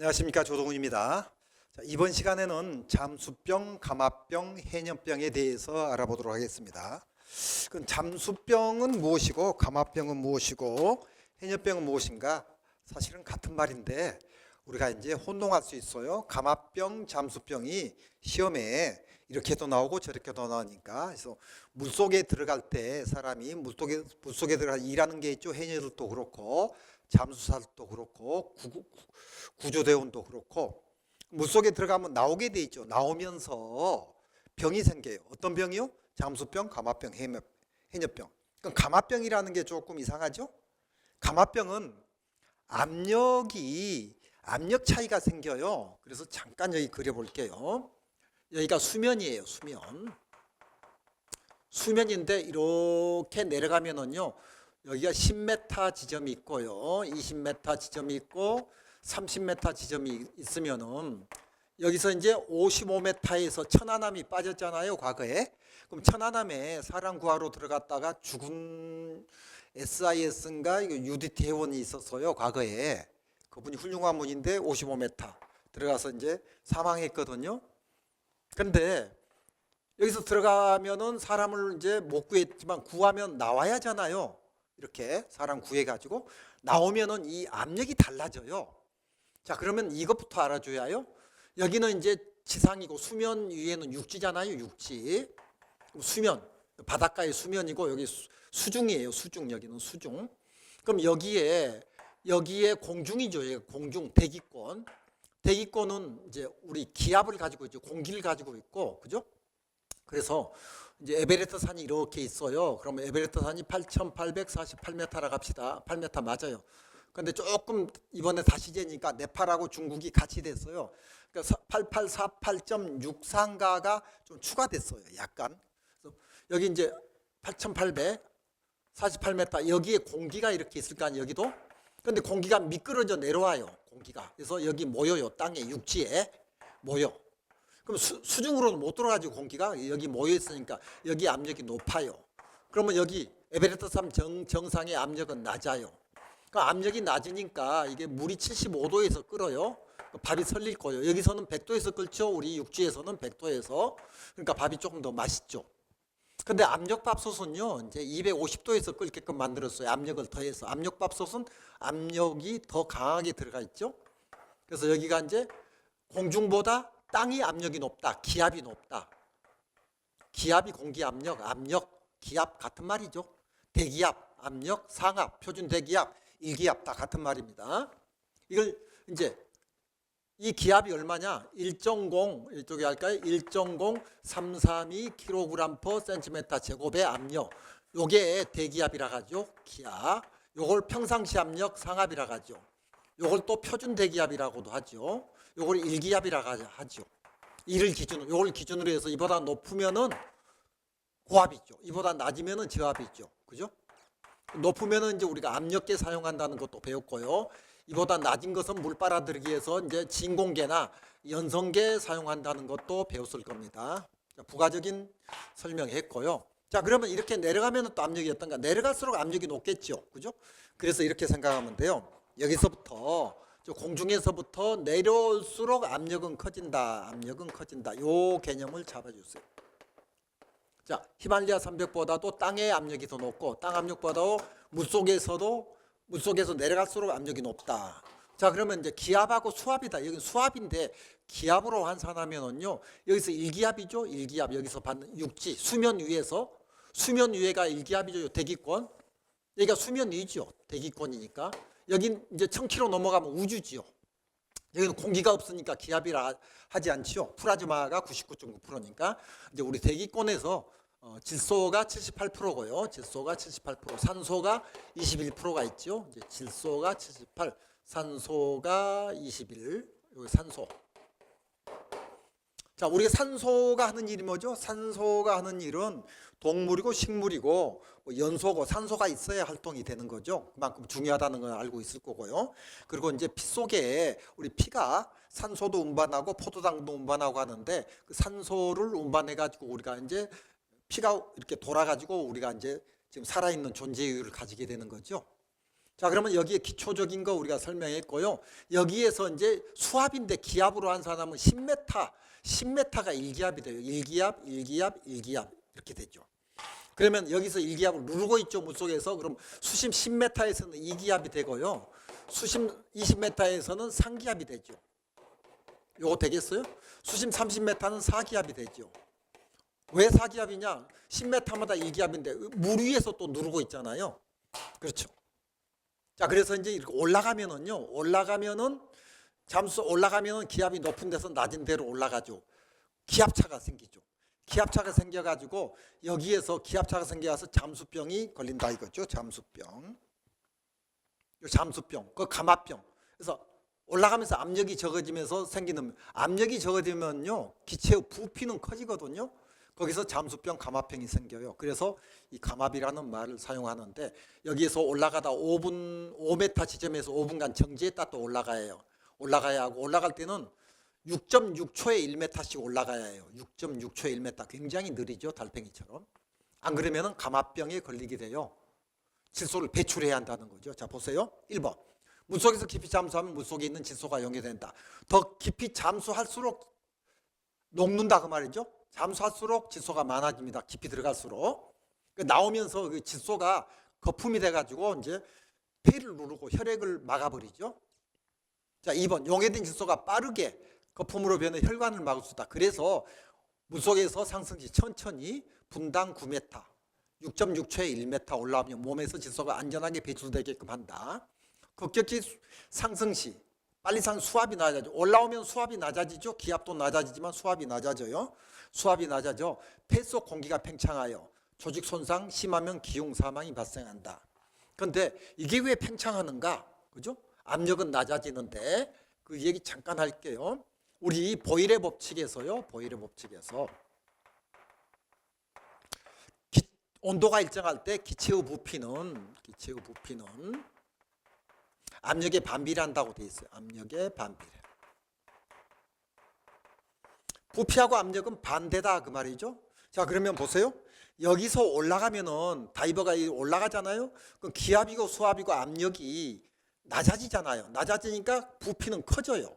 안녕하십니까 조동훈입니다. 자, 이번 시간에는 잠수병, 감압병, 해녀병에 대해서 알아보도록 하겠습니다. 그 잠수병은 무엇이고 감압병은 무엇이고 해녀병은 무엇인가? 사실은 같은 말인데 우리가 이제 혼동할 수 있어요. 감압병, 잠수병이 시험에 이렇게도 나오고 저렇게도 나오니까 그래서 물 속에 들어갈 때 사람이 물 속에 물 속에 들어가 일하는 게 있죠. 해녀들도 그렇고 잠수사도 그렇고 구, 구조대원도 그렇고 물 속에 들어가면 나오게 돼 있죠. 나오면서 병이 생겨요. 어떤 병이요? 잠수병, 해녀, 해녀병. 그럼 감압병이라는 게 조금 이상하죠? 감압병은 압력이 압력 차이가 생겨요. 그래서 잠깐 여기 그려볼게요. 여기가 수면이에요. 수면. 수면인데 이렇게 내려가면은요. 여기가 10m 지점이 있고요. 20m 지점이 있고 30m 지점이 있으면은 여기서 이제 55m에서 천안함이 빠졌잖아요, 과거에. 그럼 천안함에 사람 구하러 들어갔다가 죽은 SIS인가 UDT 회원이 있었어요, 과거에. 그분이 훌륭한 분인데 55m 들어가서 이제 사망했거든요. 근데 여기서 들어가면은 사람을 이제 못 구했지만 구하면 나와야 하잖아요. 이렇게 사람 구해 가지고 나오면은 이 압력이 달라져요. 자, 그러면 이것부터 알아줘야요. 여기는 이제 지상이고 수면 위에는 육지잖아요, 육지. 수면, 바닷가의 수면이고 여기 수, 수중이에요, 수중 여기는 수중. 그럼 여기에 여기에 공중이죠, 공중 대기권. 대기권은 이제 우리 기압을 가지고 있죠, 공기를 가지고 있고, 그죠? 그래서 이제 에베레스트 산이 이렇게 있어요. 그러면 에베레스트 산이 8,848m라 갑시다. 8m 맞아요. 근데 조금 이번에 다시 재니까 네팔하고 중국이 같이 됐어요. 그러니까 8848.63가가 좀 추가됐어요. 약간. 여기 이제 8,848m 여기에 공기가 이렇게 있을 거 아니에요. 여기도. 근데 공기가 미끄러져 내려와요. 공기가. 그래서 여기 모여요. 땅에 육지에 모여. 그럼 수, 수중으로는 못 들어가죠. 공기가 여기 모여 있으니까 여기 압력이 높아요. 그러면 여기 에베레스트 산 정, 정상의 압력은 낮아요. 그 압력이 낮으니까 이게 물이 75도에서 끓어요. 그 밥이 설릴 거예요. 여기서는 100도에서 끓죠. 우리 육지에서는 100도에서. 그러니까 밥이 조금 더 맛있죠. 근데 압력밥솥은요, 이제 250도에서 끓게끔 만들었어요. 압력을 더해서. 압력밥솥은 압력이 더 강하게 들어가 있죠. 그래서 여기가 이제 공중보다 땅이 압력이 높다. 기압이 높다. 기압이 공기 압력, 압력, 기압 같은 말이죠. 대기압, 압력, 상압, 표준 대기압, 일기압 다 같은 말입니다. 이걸 이제 이 기압이 얼마냐? 1.0 이쪽에 할까요? 1.0 332 kg per cm 제곱의 압력. 요게 대기압이라 하죠. 기압. 요걸 평상시 압력 상압이라 하죠. 요걸 또 표준 대기압이라고도 하죠. 요걸 일기압이라 하죠. 이를 기준으로 요걸 기준으로 해서 이보다 높으면은 고압이죠. 이보다 낮으면은 저압이죠. 그죠? 높으면은 이제 우리가 압력계 사용한다는 것도 배웠고요. 이보다 낮은 것은 물 빨아들이기 위해서 이제 진공계나 연성계 사용한다는 것도 배웠을 겁니다. 자, 부가적인 설명했고요. 자, 그러면 이렇게 내려가면 또 압력이 어떤가? 내려갈수록 압력이 높겠죠. 그죠? 그래서 이렇게 생각하면 돼요. 여기서부터 저 공중에서부터 내려올수록 압력은 커진다. 압력은 커진다. 요 개념을 잡아주세요. 자, 히말리아 산맥보다도 땅의 압력이 더 높고 땅 압력보다도 물속에서도 물속에서 내려갈수록 압력이 높다. 자, 그러면 이제 기압하고 수압이다. 여기 수압인데 기압으로 환산하면은요. 여기서 일기압이죠. 일기압 여기서 받는 육지 수면 위에서 수면 위에가 일기압이죠. 대기권. 여기가 수면 위죠. 대기권이니까. 여긴 이제 1000km 넘어가면 우주지요. 여기는 공기가 없으니까 기압이라 하지 않지요. 플라즈마가 99.9%니까 이제 우리 대기권에서 어, 질소가 78%고요. 질소가 78%, 산소가 21%가 있죠. 이제 질소가 78, 산소가 21. 여기 산소. 자, 우리가 산소가 하는 일이 뭐죠? 산소가 하는 일은 동물이고 식물이고 뭐 연소고 산소가 있어야 활동이 되는 거죠. 그만큼 중요하다는 걸 알고 있을 거고요. 그리고 이제 피 속에 우리 피가 산소도 운반하고 포도당도 운반하고 하는데 그 산소를 운반해 가지고 우리가 이제 피가 이렇게 돌아 가지고 우리가 이제 지금 살아 있는 존재 이유를 가지게 되는 거죠. 자, 그러면 여기에 기초적인 거 우리가 설명했고요. 여기에서 이제 수압인데 기압으로 한 사람은 10m, 10m가 1기압이 돼요. 1기압, 1기압, 1기압 이렇게 되죠. 그러면 여기서 1기압을 누르고 있죠, 물속에서. 그럼 수심 10m에서는 2기압이 되고요. 수심 20m에서는 3기압이 되죠. 요거 되겠어요? 수심 30m는 4기압이 되죠. 왜 4기압이냐? 10m마다 1기압인데 물 위에서 또 누르고 있잖아요. 그렇죠. 자, 그래서 이제 이렇게 올라가면은요. 올라가면은 잠수 올라가면은 기압이 높은 데서 낮은 데로 올라가죠. 기압차가 생기죠. 기압차가 생겨 가지고 여기에서 기압차가 생겨서 잠수병이 걸린다 이거죠. 잠수병. 요 잠수병, 그 감압병. 그래서 올라가면서 압력이 적어지면서 생기는 압력이 적어지면요. 기체의 부피는 커지거든요. 거기서 잠수병, 감압병이 생겨요. 그래서 이 감압이라는 말을 사용하는데 여기에서 올라가다 5분 5m 지점에서 5분간 정지했다 또 올라가야 해요. 올라가야 하고 올라갈 때는 6.6초에 1m씩 올라가야 해요. 6.6초에 1m 굉장히 느리죠. 달팽이처럼. 안 그러면은 감압병에 걸리게 돼요. 질소를 배출해야 한다는 거죠. 자, 보세요. 1번. 물속에서 깊이 잠수하면 물속에 있는 질소가 용해된다. 더 깊이 잠수할수록 녹는다 그 말이죠. 잠수할수록 질소가 많아집니다. 깊이 들어갈수록. 그 나오면서 그 질소가 거품이 돼 가지고 이제 폐를 누르고 혈액을 막아버리죠. 자, 2번. 용해된 질소가 빠르게 거품으로 변해 혈관을 막을 수 있다. 그래서 물속에서 상승시 천천히 분당 9m, 6.6초에 1m 올라오면 몸에서 질소가 안전하게 배출되게끔 한다. 급격히 수- 상승 시 빨리 상 수압이 낮아져. 올라오면 수압이 낮아지죠. 기압도 낮아지지만 수압이 낮아져요. 수압이 낮아져 폐 속 공기가 팽창하여 조직 손상 심하면 기흉 사망이 발생한다. 그런데 이게 왜 팽창하는가? 그죠? 압력은 낮아지는데 그 얘기 잠깐 할게요. 우리 보일의 법칙에서요. 보일의 법칙에서 기- 온도가 일정할 때 기체의 부피는 기체의 부피는 압력에 반비례한다고 돼 있어요. 압력에 반비례. 부피하고 압력은 반대다 그 말이죠. 자 그러면 보세요. 여기서 올라가면은 다이버가 이 올라가잖아요. 그 기압이고 수압이고 압력이 낮아지잖아요. 낮아지니까 부피는 커져요.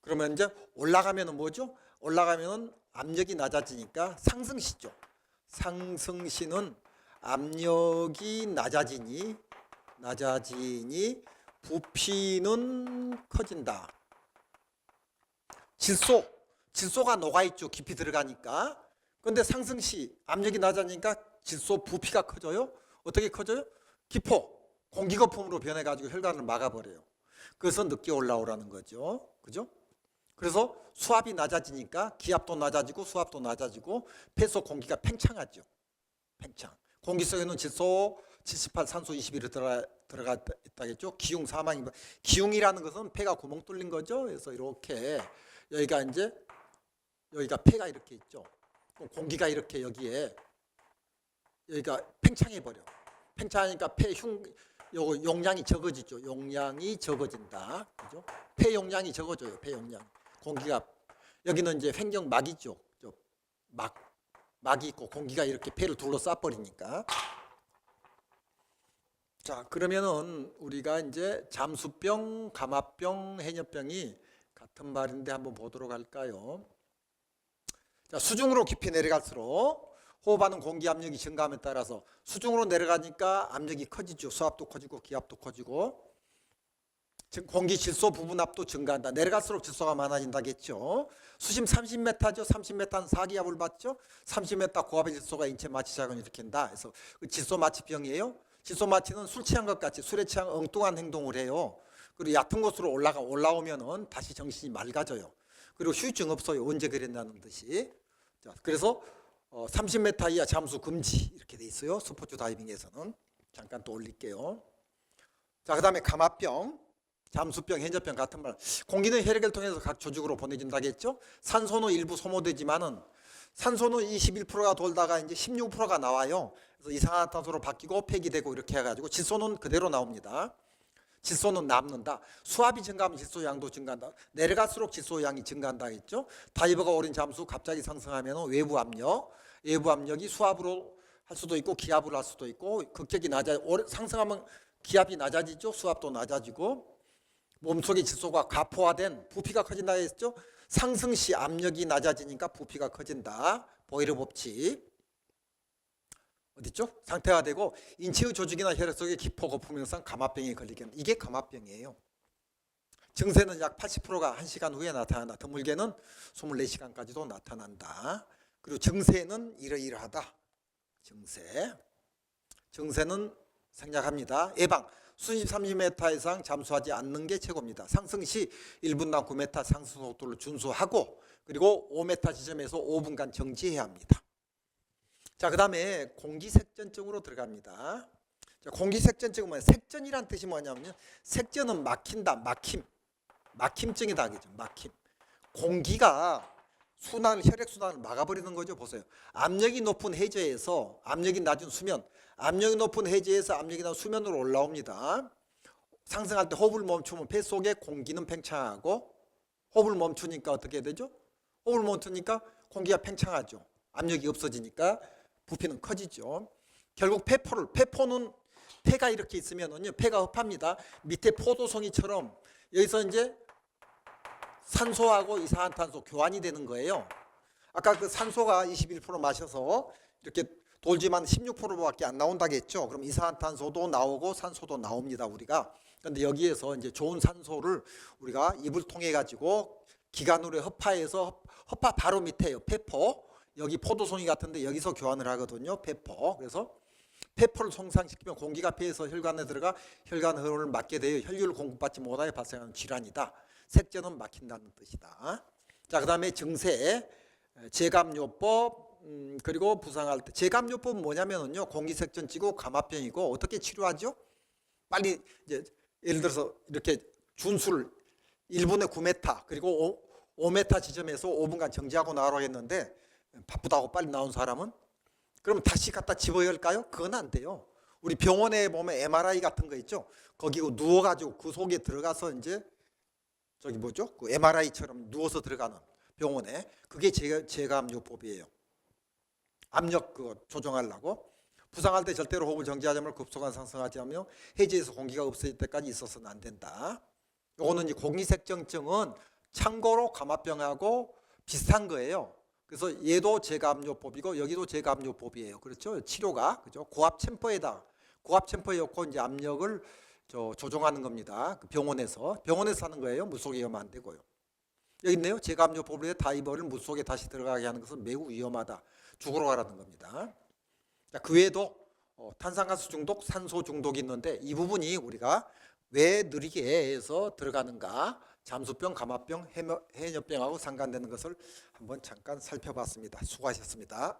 그러면 이제 올라가면은 뭐죠? 올라가면은 압력이 낮아지니까 상승시죠. 상승시는 압력이 낮아지니 낮아지니 부피는 커진다. 질소, 질소가 녹아 있죠. 깊이 들어가니까. 근데 상승시 압력이 낮아지니까 질소 부피가 커져요. 어떻게 커져요? 기포, 공기 거품으로 변해 가지고 혈관을 막아 버려요. 그래서 늦게 올라오라는 거죠. 그죠? 그래서 수압이 낮아지니까 기압도 낮아지고 수압도 낮아지고 폐속 공기가 팽창하죠. 팽창. 공기 속에는 질소 78, 산소 21이 들어가, 들어가 있다겠죠. 기흉 사망이 기흉이라는 것은 폐가 구멍 뚫린 거죠. 그래서 이렇게 여기가 이제 여기가 폐가 이렇게 있죠. 공기가 이렇게 여기에 여기가 팽창해 버려. 팽창하니까 폐 흉 요 용량이 적어지죠. 용량이 적어진다. 그죠? 폐 용량이 적어져요. 폐 용량. 공기가 여기는 이제 횡격막이죠. 저막 막이 있고 공기가 이렇게 폐를 둘러싸 버리니까. 자, 그러면은 우리가 이제 잠수병, 감압병, 해녀병이 같은 말인데 한번 보도록 할까요? 자, 수중으로 깊이 내려갈수록 호흡하는 공기 압력이 증가함에 따라서 수중으로 내려가니까 압력이 커지죠. 수압도 커지고 기압도 커지고 즉 공기 질소 부분압도 증가한다. 내려갈수록 질소가 많아진다겠죠. 수심 30m죠. 30m는 4기압을 받죠. 30m 고압의 질소가 인체 마취 작용을 일으킨다. 그래서 그 질소 마취병이에요. 질소 마취는 술 취한 것 같이 술에 취한 엉뚱한 행동을 해요. 그리고 얕은 곳으로 올라가 올라오면은 다시 정신이 맑아져요. 그리고 휴증 없어요. 언제 그랬냐는 듯이. 자, 그래서 어, 30m 이하 잠수 금지 이렇게 돼 있어요. 스포츠 다이빙에서는 잠깐 또 올릴게요. 자, 그다음에 감압병, 잠수병, 해저병 같은 말. 공기는 혈액을 통해서 각 조직으로 보내진다겠죠. 산소는 일부 소모되지만은 산소는 21%가 돌다가 이제 16%가 나와요. 그래서 이산화탄소로 바뀌고 폐기되고 이렇게 해가지고 질소는 그대로 나옵니다. 질소는 남는다. 수압이 증가하면 질소 양도 증가한다. 내려갈수록 질소 양이 증가한다 했죠. 다이버가 오른 잠수 갑자기 상승하면 외부 압력, 외부 압력이 수압으로 할 수도 있고 기압으로 할 수도 있고 극격이 낮아 상승하면 기압이 낮아지죠. 수압도 낮아지고 몸속의 질소가 가포화된 부피가 커진다 했죠. 상승 시 압력이 낮아지니까 부피가 커진다. 보이르 법칙. 어딨죠? 상태가 되고 인체의 조직이나 혈액 속에 기포 거품 현상 감압병에 걸리게 하는 이게 감압병이에요. 증세는 약 80%가 1시간 후에 나타난다. 드물게는 24시간까지도 나타난다. 그리고 증세는 이러이러하다. 증세. 증세는 생략합니다. 예방. 수십 30m 이상 잠수하지 않는 게 최고입니다. 상승 시 1분당 9m 상승 속도를 준수하고 그리고 5m 지점에서 5분간 정지해야 합니다. 자, 그 다음에 공기색전증으로 들어갑니다. 자, 공기색전증은 뭐냐? 색전이란 뜻이 뭐냐면요. 색전은 막힌다, 막힘. 막힘증이다 그죠? 막힘. 공기가 순환 혈액 순환을 막아버리는 거죠. 보세요. 압력이 높은 해저에서 압력이 낮은 수면, 압력이 높은 해저에서 압력이 낮은 수면으로 올라옵니다. 상승할 때 호흡을 멈추면 폐 속에 공기는 팽창하고 호흡을 멈추니까 어떻게 되죠? 호흡을 멈추니까 공기가 팽창하죠. 압력이 없어지니까 부피는 커지죠. 결국 폐포를 폐포는 폐가 이렇게 있으면은요 폐가 흡합니다. 밑에 포도송이처럼 여기서 이제 산소하고 이산화탄소 교환이 되는 거예요. 아까 그 산소가 21% 마셔서 이렇게 돌지만 16%밖에 안 나온다겠죠. 그럼 이산화탄소도 나오고 산소도 나옵니다. 우리가. 근데 여기에서 이제 좋은 산소를 우리가 입을 통해 가지고 기관으로 흡- 흡파 바로 밑에요. 폐포. 여기 포도송이 같은데 여기서 교환을 하거든요. 폐포. 그래서 폐포를 손상시키면 공기가 폐에서 혈관에 들어가 혈관 흐름을 막게 되어 혈류를 공급받지 못하여 발생하는 질환이다. 색전은 막힌다는 뜻이다. 자, 그 다음에 증세, 제감요법 음, 그리고 부상할 때 제감요법은 뭐냐면은요 공기색전 찌고 감압병이고 어떻게 치료하죠? 빨리 이제 예를 들어서 이렇게 준수를 1분에 9m 그리고 5, 5m 지점에서 5분간 정지하고 나오라 했는데 바쁘다고 빨리 나온 사람은 그러면 다시 갖다 집어야 할까요? 그건 안 돼요. 우리 병원에 보면 MRI 같은 거 있죠. 거기 누워가지고 그 속에 들어가서 이제 저기 뭐죠? 그 MRI처럼 누워서 들어가는 병원에 그게 제, 제감요법이에요. 압력 그 조정하려고 부상할 때 절대로 호흡을 정지하자면 급속한 상승하지 않으며 해지에서 공기가 없어질 때까지 있어서는 안 된다. 요거는 이제 공기색정증은 참고로 감압병하고 비슷한 거예요. 그래서 얘도 제감요법이고 여기도 제감요법이에요. 그렇죠? 치료가 그죠? 고압 챔퍼에다 고압 챔퍼에 넣고 이제 압력을 저 조정하는 겁니다. 그 병원에서 병원에서 하는 거예요. 물 속에 위험안 되고요. 여기 있네요. 제감요법으로 다이버를 물 속에 다시 들어가게 하는 것은 매우 위험하다. 죽으러 가라는 겁니다. 자, 그 외에도 어, 탄산가스 중독, 산소 중독이 있는데 이 부분이 우리가 왜 느리게 해서 들어가는가 잠수병, 감압병, 해녀- 해녀병하고 상관되는 것을 한번 잠깐 살펴봤습니다. 수고하셨습니다.